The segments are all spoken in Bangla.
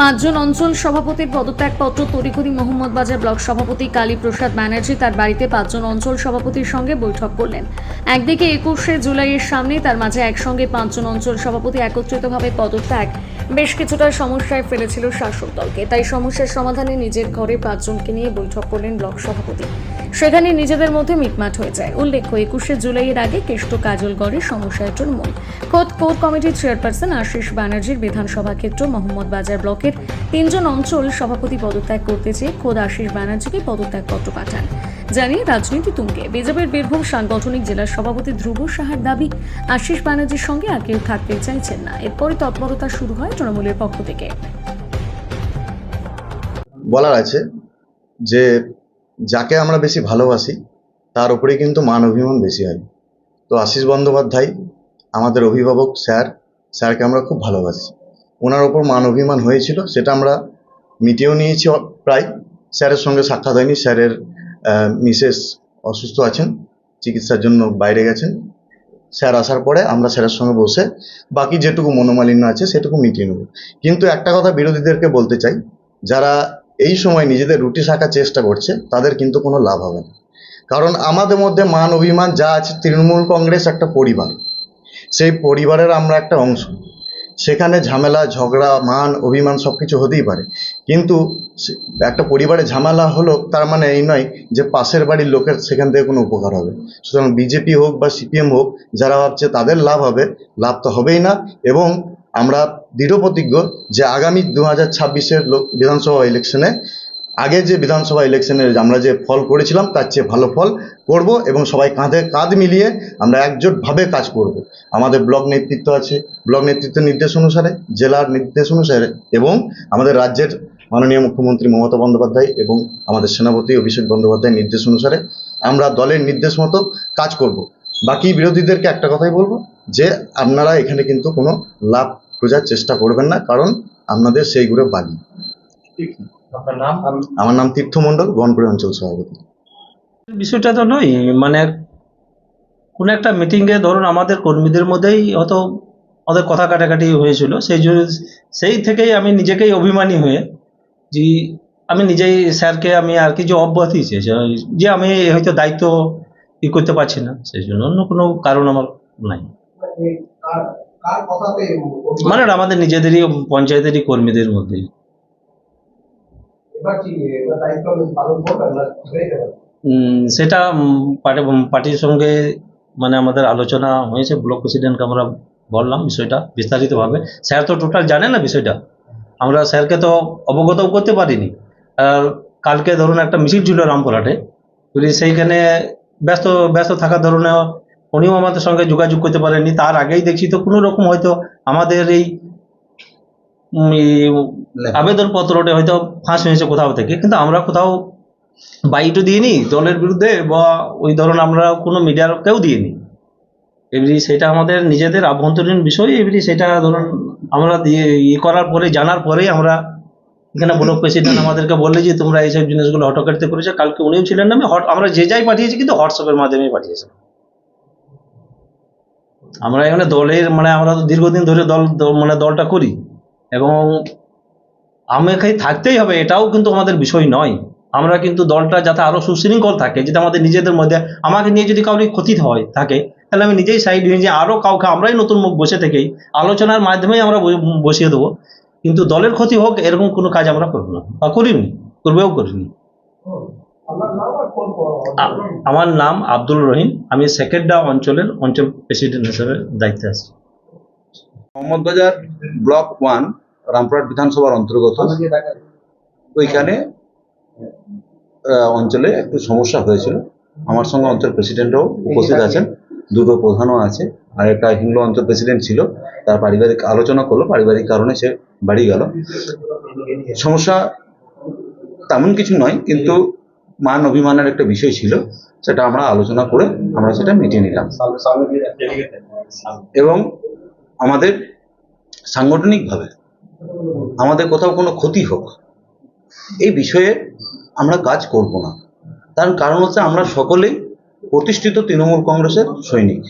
পাঁচজন অঞ্চল সভাপতির পদত্যাগপত্র তরিকুরি মোহাম্মদ বাজার ব্লক সভাপতি কালীপ্রসাদ ব্যানার্জি তার বাড়িতে পাঁচজন অঞ্চল সভাপতির সঙ্গে বৈঠক করলেন। একদিকে একুশে জুলাইয়ের সামনে তার মাঝে একসঙ্গে পাঁচজন অঞ্চল সভাপতি একত্রিতভাবে পদত্যাগ বেশ কিছুটা সমস্যায় ফেলেছিল শাসক দলকে। তাই সমস্যার সমাধানে নিজের ঘরে পাঁচজনকে নিয়ে বৈঠক করলেন ব্লক সভাপতি। সেখানে নিজেদের মধ্যে মিটমাট হয়ে যায়। উল্লেখ্য, একুশে জুলাইয়ের আগে কেষ্ট কাজলগড়ে সমস্যায় তৃণমূল। খোদ কোর কমিটির চেয়ারপারসন আশিস ব্যানার্জির বিধানসভা ক্ষেত্র মোহাম্মদ বাজার ব্লকের তিনজন অঞ্চল সভাপতি পদত্যাগ করতে চেয়ে খোদ আশিস ব্যানার্জিকে পদত্যাগপত্র পাঠান। জানিয়ে রাজনীতি তুঙ্গে। বিজেপির বীরভূম সাংগঠনিক জেলা সভাপতি ধ্রুব সাহার দাবি, আশিস ব্যানার্জির সঙ্গে আর কেউ থাকতে চাইছেন না। এরপরই তৎপরতা শুরু হয় তৃণমূলের পক্ষ থেকে। বলার আছে যে, যাকে আমরা বেশি ভালোবাসি, তার উপরেই কিন্তু মান অভিমান বেশি হয়। তো আশিস বন্দ্যোপাধ্যায়, আমাদের অভিভাবক স্যার, স্যারকে আমরা খুব ভালোবাসি। ওনার ওপর মান অভিমান হয়েছিল, সেটা আমরা মিটিয়েও নিয়েছি প্রায়। স্যারের সঙ্গে সাক্ষাৎ হয়নি, স্যারের মিসেস অসুস্থ আছেন, চিকিৎসার জন্য বাইরে গেছেন। স্যার আসার পরে আমরা স্যারের সঙ্গে বসে বাকি যেটুকু মনোমালিন্য আছে সেটুকু মিটিয়ে নেব। কিন্তু একটা কথা বিরোধীদেরকে বলতে চাই, যারা এই সময় নিজেদের রুটি শাখার চেষ্টা করছে, তাদের কিন্তু কোনো লাভ হবে না। কারণ আমাদের মধ্যে মান অভিমান যা আছে, তৃণমূল কংগ্রেস একটা পরিবার। সেই পরিবারের আমরা একটা অংশ। সেখানে ঝামেলা, ঝগড়া, মান, অভিমান সব কিছু হতেই পারে। কিন্তু একটা পরিবারে ঝামেলা হলো, তার মানে এই নয় যে পাশের বাড়ির লোকের সেখান থেকে কোনো উপকার হবে। সুতরাং বিজেপি হোক বা সিপিএম হোক, যারা ভাবছে তাদের লাভ হবে, লাভ তো হবেই না। এবং আমরা দৃঢ় প্রতিজ্ঞ যে আগামী দু হাজার ছাব্বিশের লোক, বিধানসভা ইলেকশনে আগে যে বিধানসভা ইলেকশনের আমরা যে ফল করেছিলাম, তার চেয়ে ভালো ফল করব এবং সবাই কাঁধে কাঁধ মিলিয়ে আমরা একজোটভাবে কাজ করব। আমাদের ব্লক নেতৃত্ব আছে। ব্লক নেতৃত্বের নির্দেশ অনুসারে, জেলার নির্দেশ অনুসারে এবং আমাদের রাজ্যের মাননীয় মুখ্যমন্ত্রী মমতা বন্দ্যোপাধ্যায় এবং আমাদের সেনাপতি অভিষেক বন্দ্যোপাধ্যায়ের নির্দেশ অনুসারে আমরা দলের নির্দেশ মতো কাজ করব। বাকি বিরোধীদেরকে একটা কথাই বলব, যে আপনারা এখানে কিন্তু কোনো লাভ খোঁজার চেষ্টা করবেন না, কারণ আপনাদের সেই গ্রুপে বালি আপনার নাম? আমার নাম তীর্থ মণ্ডল গণপুরে অঞ্চল সভাপতি। বিষয়টা তো নয় মানে কোনো একটা মিটিংয়ে ধরুন আমাদের কর্মীদের মধ্যেই হয়তো ওদের কথা কাটাকাটি হয়েছিল সেই জন্য সেই থেকেই আমি নিজেকেই অভিমানী হয়ে যে আমি নিজেই স্যারকে আমি আর কি যে অব্যাহতি চেয়েছি যে আমি হয়তো দায়িত্ব ই করতে পারছি না সেই জন্য অন্য কোনো কারণ আমার নাই। মানে আমাদের নিজেদেরই পঞ্চায়েতেরই কর্মীদের মধ্যেই এবার কি এবার দায়িত্ব পালন করবেন না হয়ে যাবে উম, সেটা পার্টির সঙ্গে মানে আমাদের আলোচনা হয়েছে, ব্লক প্রেসিডেন্টকে আমরা বললাম বিষয়টা বিস্তারিতভাবে। স্যার তো টোটাল জানে না বিষয়টা। আমরা স্যারকে তো অবগত করতে পারিনি। আর কালকে ধরুন একটা মিছিল ছিল রামপুরহাটে সেইখানে ব্যস্ত ব্যস্ত থাকার ধরুন উনিও আমাদের সঙ্গে যোগাযোগ করতে পারেননি। তার আগেই দেখছি তো কোনো রকম হয়তো আমাদের এই উম, এই আবেদনপত্রটা হয়তো ফাঁস হয়েছে কোথাও থেকে কিন্তু আমরা কোথাও বাইটও দিইনি দলের বিরুদ্ধে বা ওই ধরুন আমরা কোনো মিডিয়ার কেউ দিইনি। এমনি সেটা আমাদের নিজেদের আভ্যন্তরীণ বিষয় এমনি সেটা ধরুন আমরা দিয়ে ইয়ে করার পরে জানার পরেই আমরা এখানে ব্লক প্রেসিডেন্ট আমাদেরকে বললে যে তোমরা এইসব জিনিসগুলো হটকারিতে করেছ কালকে উনিও ছিলেন না আমি আমরা যে যাই পাঠিয়েছি কিন্তু হোয়াটসঅ্যাপের মাধ্যমেই পাঠিয়েছি। আমরা এখানে দলের মানে আমরা তো দীর্ঘদিন ধরে দল- মানে দলটা করি। এবং আমাকে থাকতেই হবে, এটাও কিন্তু আমাদের বিষয় নয়। আমরা কিন্তু দলটা যাতে আরও সুশৃঙ্খল থাকে, যেটা আমাদের নিজেদের মধ্যে, আমাকে নিয়ে যদি কাউরি ক্ষতি হয়, থাকে, তাহলে আমি নিজেই সাইড হয়ে যে আরও কাউকে আমরাই নতুন মুখ বসে থেকেই আলোচনার মাধ্যমেই আমরা বসিয়ে দেবো। কিন্তু দলের ক্ষতি হোক, এরকম কোনো কাজ আমরা করব না, বা করিনি, করবেও করিনি। আমার নাম আব্দুল রহিম, আমি সেকেন্ডা অঞ্চলের অঞ্চল প্রেসিডেন্ট হিসেবে দায়িত্বে আছি। মোহাম্মদবাজার ব্লক ওয়ান রামপুরহাট বিধানসভার অন্তর্গত। ওইখানে অঞ্চলে একটু সমস্যা হয়েছিল। আমার সঙ্গে অঞ্চল প্রেসিডেন্টও উপস্থিত আছেন। দুটো প্রধানও আছে। আর একটা হিংলো অঞ্চল প্রেসিডেন্ট ছিল। তার পারিবারিক আলোচনা করল। পারিবারিক কারণে সে বাড়ি গেল। সমস্যা তেমন কিছু নয় কিন্তু মান অভিমানের একটা বিষয় ছিল। সেটা আমরা আলোচনা করে আমরা সেটা মিটিয়ে নিলাম। এবং আমাদের সাংগঠনিকভাবে আমাদের কোথাও কোনো ক্ষতি হোক। এই বিষয়ে আমরা কাজ করব না। তার কারণ হচ্ছে আমরা সকলেই প্রতিষ্ঠিত তৃণমূল কংগ্রেসের সৈনিক।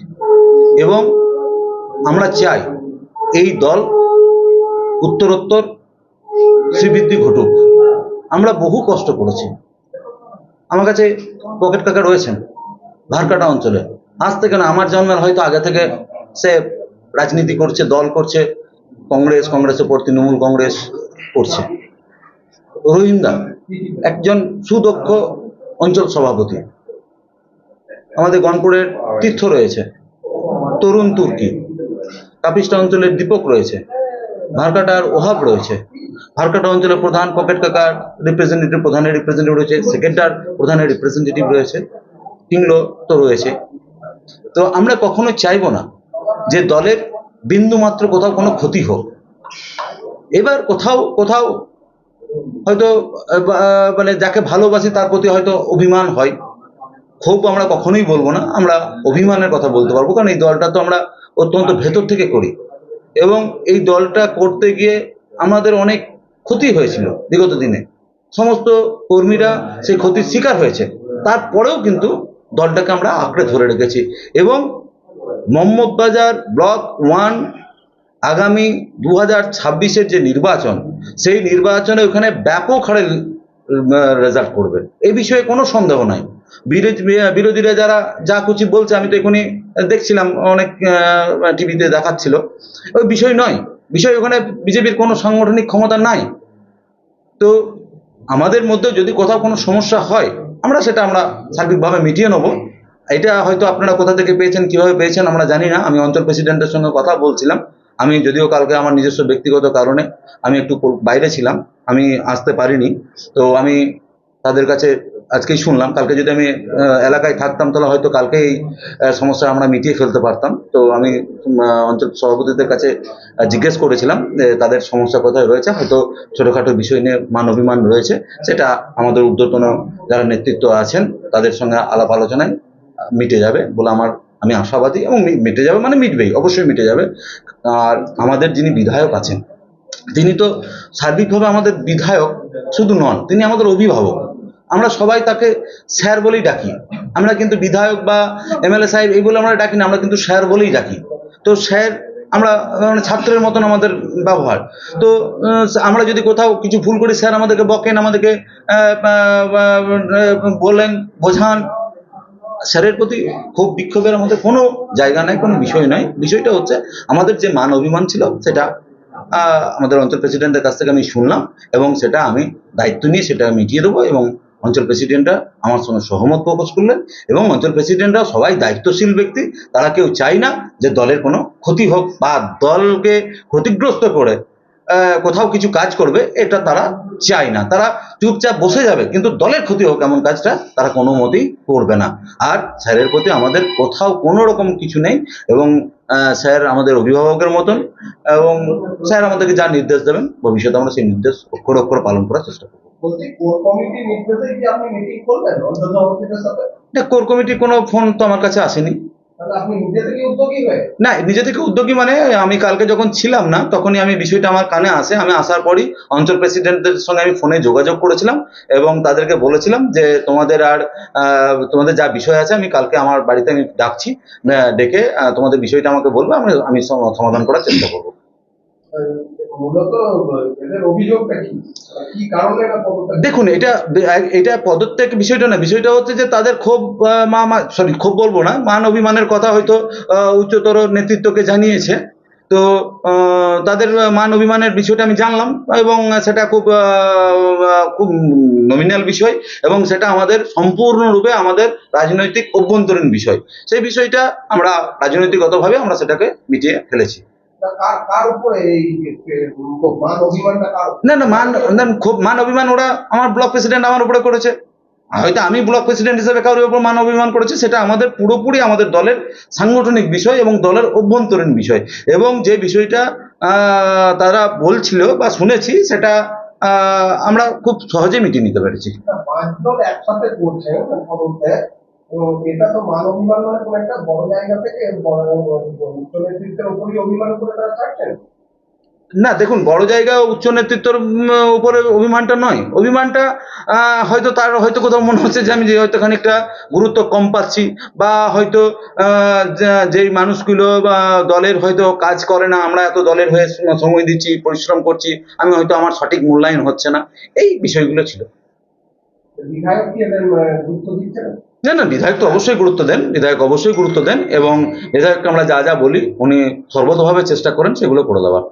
এবং আমরা চাই এই দল উত্তরোত্তর শ্রীবৃদ্ধি ঘটুক। আমরা বহু কষ্ট করেছি। আমার কাছে পকেট কাকা রয়েছেন ভারকাটা অঞ্চলে। আজ থেকে না, আমার জন্মের হয়তো আগে থেকে সে রাজনীতি করছে, দল করছে কংগ্রেস, কংগ্রেসের পর তৃণমূল কংগ্রেস করছে। রোহিন্দা একজন সুদক্ষ অঞ্চল সভাপতি। আমাদের গনপুরের তীর্থ রয়েছে, তরুণ তুর্কি। কাপিস্টা অঞ্চলের দীপক রয়েছে ভারকাটার ওহাব রয়েছে। ভারকাটা অঞ্চলের প্রধান পকেট কাকার রিপ্রেজেন্টেটিভ প্রধানের রিপ্রেজেন্টেটিভ রয়েছে, সেকেন্ডার প্রধানের রিপ্রেজেন্টেটিভ রয়েছে, কিংলো তো রয়েছে। তো আমরা কখনো চাইব না যে দলের বিন্দু মাত্র কোথাও কোনো ক্ষতি হোক। এবার কোথাও কোথাও হয়তো মানে যাকে ভালোবাসি তার প্রতি হয়তো অভিমান হয়। ক্ষোভ আমরা কখনোই বলব না, আমরা অভিমানের কথা বলতে পারব, কারণ এই দলটা তো আমরা অত্যন্ত ভেতর থেকে করি। এবং এই দলটা করতে গিয়ে আমাদের অনেক ক্ষতি হয়েছিল বিগত দিনে। সমস্ত কর্মীরা সেই ক্ষতির শিকার হয়েছে। তারপরেও কিন্তু দলটাকে আমরা আঁকড়ে ধরে রেখেছি। এবং মোহাম্মদবাজার ব্লক ওয়ান আগামী দু হাজার ছাব্বিশের যে নির্বাচন, সেই নির্বাচনে ওখানে ব্যাপক হারে রেজাল্ট করবে। এ বিষয়ে কোনো সন্দেহ নাই। বিরোধী, বিরোধীরা যারা যা খুশি বলছে, আমি তো এখনই দেখছিলাম, অনেক টিভিতে দেখাচ্ছিল। ওই বিষয় নয়। বিষয় ওখানে বিজেপির কোনো সাংগঠনিক ক্ষমতা নাই। তো আমাদের মধ্যে যদি কোথাও কোনো সমস্যা হয়, আমরা সেটা আমরা সার্বিকভাবে মিটিয়ে নেব। এটা হয়তো আপনারা কোথা থেকে পেয়েছেন কীভাবে পেয়েছেন আমরা জানি না। আমি অঞ্চল প্রেসিডেন্টের সঙ্গে কথা বলছিলাম। আমি যদিও কালকে আমার নিজস্ব ব্যক্তিগত কারণে আমি একটু বাইরে ছিলাম আমি আসতে পারিনি। তো আমি তাদের কাছে আজকেই শুনলাম। কালকে যদি আমি এলাকায় থাকতাম তাহলে হয়তো কালকেই আহ, সমস্যা আমরা মিটিয়ে ফেলতে পারতাম। তো আমি অঞ্চল সভাপতিদের কাছে জিজ্ঞেস করেছিলাম তাদের সমস্যা কোথায় রয়েছে। হয়তো ছোটোখাটো বিষয় নিয়ে মান অভিমান রয়েছে। সেটা আমাদের ঊর্ধ্বতন যারা নেতৃত্ব আছেন তাদের সঙ্গে আলাপ আলোচনায় মিটে যাবে বলে আমার, আমি আশাবাদী এবং মিটে যাবে মানে মিটবেই, অবশ্যই মিটে যাবে। আর আমাদের যিনি বিধায়ক আছেন, তিনি তো সার্বিকভাবে আমাদের বিধায়ক শুধু নন, তিনি আমাদের অভিভাবক। আমরা সবাই তাকে স্যার বলেই ডাকি। আমরা কিন্তু বিধায়ক বা এমএলএ সাহেব এই বলে আমরা ডাকি না, আমরা কিন্তু স্যার বলেই ডাকি। তো স্যার, আমরা মানে ছাত্রের মতন আমাদের ব্যবহার। তো আমরা যদি কোথাও কিছু ভুল করি, স্যার আমাদেরকে বকেন, আমাদেরকে বলেন, বোঝান স্যারের প্রতি খুব বিক্ষোভের আমাদের কোনো জায়গা নাই, কোনো বিষয় নাই। বিষয়টা হচ্ছে আমাদের যে মান অভিমান ছিল, সেটা আমাদের অঞ্চল প্রেসিডেন্টের কাছ থেকে আমি শুনলাম এবং সেটা আমি দায়িত্ব নিয়ে সেটা মিটিয়ে দেবো এবং অঞ্চল প্রেসিডেন্টরা আমার সঙ্গে সহমত প্রকাশ করলেন এবং অঞ্চল প্রেসিডেন্টরা সবাই দায়িত্বশীল ব্যক্তি, তারা কেউ চায় না যে দলের কোনো ক্ষতি হোক বা দলকে ক্ষতিগ্রস্ত করে কোথাও কিছু কাজ করবে এটা তারা চায় না। তারা চুপচাপ বসে যাবে কিন্তু দলের ক্ষতি হোক এমন কাজটা তারা কোনো মতেই করবে না। আর স্যারের প্রতি আমাদের কোথাও কোনো রকম কিছু নেই এবং স্যার আমাদের অভিভাবকের মতন এবং স্যার আমাদেরকে যা নির্দেশ দেবেন ভবিষ্যতে আমরা সেই নির্দেশ অক্ষর অক্ষর পালন করার চেষ্টা করব। কোর কমিটির কোনো ফোন তো আমার কাছে আসেনি। না নিজে থেকে উদ্যোগী মানে আমি কালকে যখন ছিলাম না তখনই আমি বিষয়টা আমার কানে আসে। আমি আসার পরই অঞ্চল প্রেসিডেন্টদের সঙ্গে আমি ফোনে যোগাযোগ করেছিলাম এবং তাদেরকে বলেছিলাম যে তোমাদের আর তোমাদের যা বিষয় আছে আমি কালকে আমার বাড়িতে আমি ডাকছি ডেকে তোমাদের বিষয়টা আমাকে বলবে আমি আমি সমাধান করার চেষ্টা করব। দেখুন, এটা এটা পদত্যাগ বিষয়টা না, বিষয়টা হচ্ছে যে তাদের ক্ষোভ মা সরি ক্ষোভ বলব না, মান অভিমানের কথা হয়তো উচ্চতর নেতৃত্বকে জানিয়েছে। তো তাদের মান অভিমানের বিষয়টা আমি জানলাম এবং সেটা খুব খুব নমিনাল বিষয় এবং সেটা আমাদের সম্পূর্ণরূপে আমাদের রাজনৈতিক অভ্যন্তরীণ বিষয়। সেই বিষয়টা আমরা রাজনৈতিকগতভাবে আমরা সেটাকে মিটিয়ে ফেলেছি। মান? না না মান খুব মান অভিমান ওরা আমার ব্লক প্রেসিডেন্ট আমার উপরে করেছে। হয়তো আমি ব্লক প্রেসিডেন্ট হিসেবে কারোর উপর মান অভিমান করেছি সেটা আমাদের পুরোপুরি আমাদের দলের সাংগঠনিক বিষয় এবং দলের অভ্যন্তরীণ বিষয়। এবং যে বিষয়টা তারা বলছিল বা শুনেছি সেটা আহ, আমরা খুব সহজে মিটিয়ে নিতে পেরেছি। একসাথে তো এটা তো মান অভিমান মানে কোন একটা বড় জায়গা থেকে উচ্চ নেতৃত্বের উপরই অভিমান করে তারা ছাড়ছেন? না, দেখুন, বড় জায়গা উচ্চ নেতৃত্বর উপরে অভিমানটা নয়। অভিমানটা হয়তো তার, হয়তো কোথাও মনে হচ্ছে যে আমি যে হয়তো খানিকটা গুরুত্ব কম পাচ্ছি, বা হয়তো যেই মানুষগুলো, বা দলের হয়তো কাজ করে না, আমরা এত দলের হয়ে সময় দিচ্ছি, পরিশ্রম করছি, আমি হয়তো আমার সঠিক মূল্যায়ন হচ্ছে না। এই বিষয়গুলো ছিল। বিধায়ক না না, বিধায়ক তো অবশ্যই গুরুত্ব দেন, বিধায়ক অবশ্যই গুরুত্ব দেন এবং বিধায়ককে আমরা যা যা বলি, উনি সর্বতভাবে চেষ্টা করেন সেগুলো করে দেওয়ার।